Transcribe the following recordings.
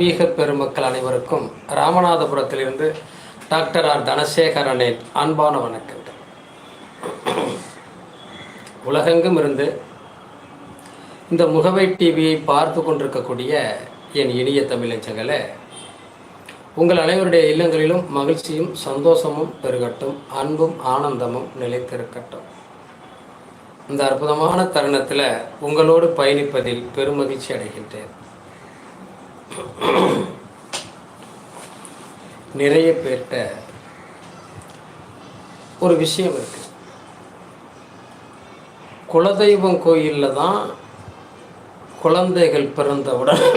ஆன்மீக பெருமக்கள் அனைவருக்கும் ராமநாதபுரத்திலிருந்து டாக்டர் ஆர் தனசேகரனின் அன்பான வணக்கங்கள். உலகெங்கும் இருந்து இந்த முகவை டிவியை பார்த்து கொண்டிருக்கக்கூடிய என் இனிய தமிழச்சங்களே உங்கள் அனைவருடைய இல்லங்களிலும் மகிழ்ச்சியும் சந்தோஷமும் பெருகட்டும் அன்பும் ஆனந்தமும் நிலைத்திருக்கட்டும். இந்த அற்புதமான தருணத்தில் உங்களோடு பயணிப்பதில் பெருமகிழ்ச்சி அடைகின்றேன். நிறைய பேர்கிட்ட ஒரு விஷயம் இருக்கு. குலதெய்வம் கோயிலில் தான் குழந்தைகள் பிறந்தவுடன்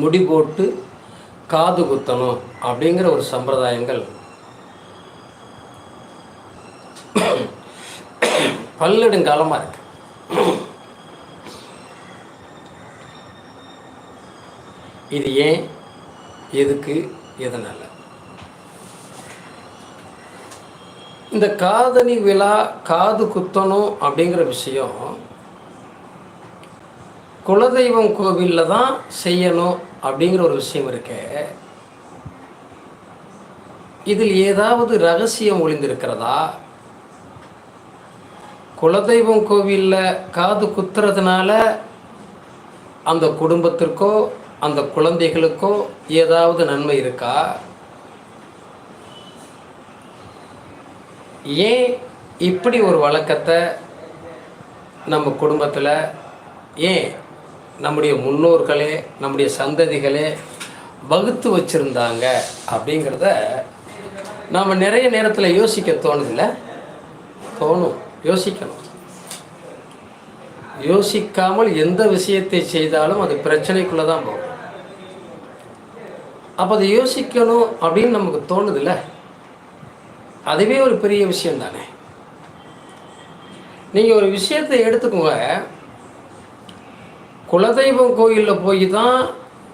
முடி போட்டு காது குத்தணும் அப்படிங்கிற ஒரு சம்பிரதாயங்கள். பல்லெடுங்காலமாக இருக்குது இது ஏன் எதுக்கு எதனால் இந்த காதணி விழா காது குத்தணும் அப்படிங்கிற விஷயம் குலதெய்வம் கோவிலில் தான் செய்யணும் அப்படிங்கிற ஒரு விஷயம் இருக்கு. இதில் ஏதாவது ரகசியம் ஒளிந்திருக்கிறதா? குலதெய்வம் கோவிலில் காது குத்துறதுனால அந்த குடும்பத்திற்கோ அந்த குழந்தைகளுக்கோ ஏதாவது நன்மை இருக்கா? ஏன் இப்படி ஒரு வழக்கத்தை நம்ம குடும்பத்தில் ஏன் நம்முடைய முன்னோர்களே நம்முடைய சந்ததிகளே வகுத்து வச்சுருந்தாங்க அப்படிங்கிறத நாம் நிறைய நேரத்தில் யோசிக்க தோணுதில்ல? தோணும். யோசிக்கணும். யோசிக்காமல் எந்த விஷயத்தை செய்தாலும் அது பிரச்சனைக்குள்ளே தான் போகும். அப்போ அதை யோசிக்கணும் அப்படின்னு நமக்கு தோணுதில்ல? அதுவே ஒரு பெரிய விஷயம் தானே? நீங்கள் ஒரு விஷயத்தை எடுத்துக்கோங்க. குலதெய்வம் கோயிலில் போய் தான்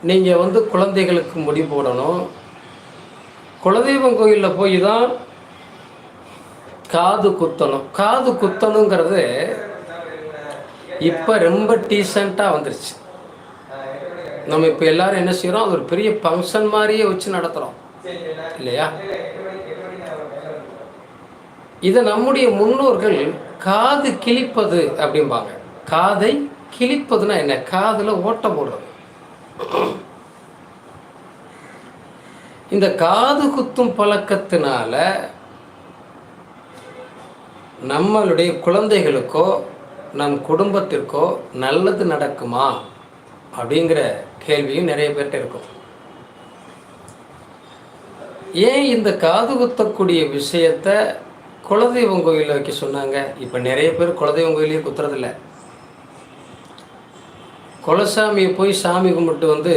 நீங்கள் வந்து குழந்தைகளுக்கு முடி போடணும். குலதெய்வம் கோயிலில் போய் தான் காது குத்தணும். காது குத்தணுங்கிறது இப்போ ரொம்ப டீசெண்டாக வந்துருச்சு. நம்ம இப்போ எல்லாரும் என்ன செய்கிறோம் அது ஒரு பெரிய ஃபங்க்ஷன் மாதிரியே வச்சு நடத்துகிறோம் இல்லையா? இதை நம்முடைய முன்னோர்கள் காது கிழிப்பது அப்படிம்பாங்க. காதை கிழிப்பதுன்னா என்ன? காதில் ஓட்ட போடுறது. இந்த காது குத்தும் பழக்கத்தினால நம்மளுடைய குழந்தைகளுக்கோ நம் குடும்பத்திற்கோ நல்லது நடக்குமா? அப்படிங்கிற கேள்வியும் நிறைய பேர்கிட்ட இருக்கும். ஏன் இந்த காது குத்தக்கூடிய விஷயத்த குலதெய்வம் கோயிலில் வைக்க சொன்னாங்க? இப்போ நிறைய பேர் குலதெய்வம் கோயிலே குத்துறதில்ல. குலசாமியை போய் சாமி கும்பிட்டு வந்து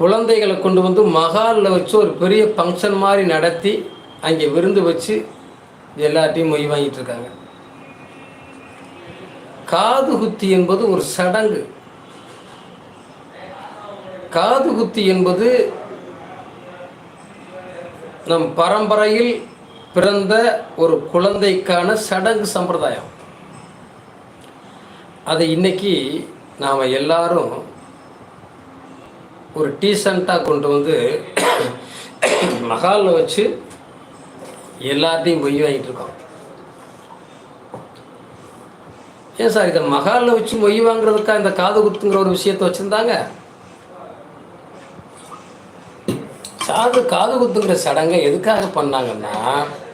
குழந்தைகளை கொண்டு வந்து மகாலில் வச்சு ஒரு பெரிய ஃபங்க்ஷன் மாதிரி நடத்தி அங்கே விருந்து வச்சு எல்லார்ட்டையும் மொய் வாங்கிட்டு இருக்காங்க. காது குத்தி என்பது ஒரு சடங்கு. காது குத்தி என்பது நம் பரம்பரையில் பிறந்த ஒரு குழந்தைக்கான சடங்கு சம்பிரதாயம். அதை இன்னைக்கு நாம் எல்லாரும் ஒரு டீசெண்டாக கொண்டு வந்து மகாலில் வச்சு எல்லாத்தையும் பொய் வாங்கிட்டு இருக்கோம். ஏன் சார் இதை மகாலில் வச்சு மொய் வாங்குறதுக்கா இந்த காது குத்துங்கிற ஒரு விஷயத்தை வச்சுருந்தாங்க? காது காது குத்துங்கிற சடங்கை எதுக்காக பண்ணாங்கன்னா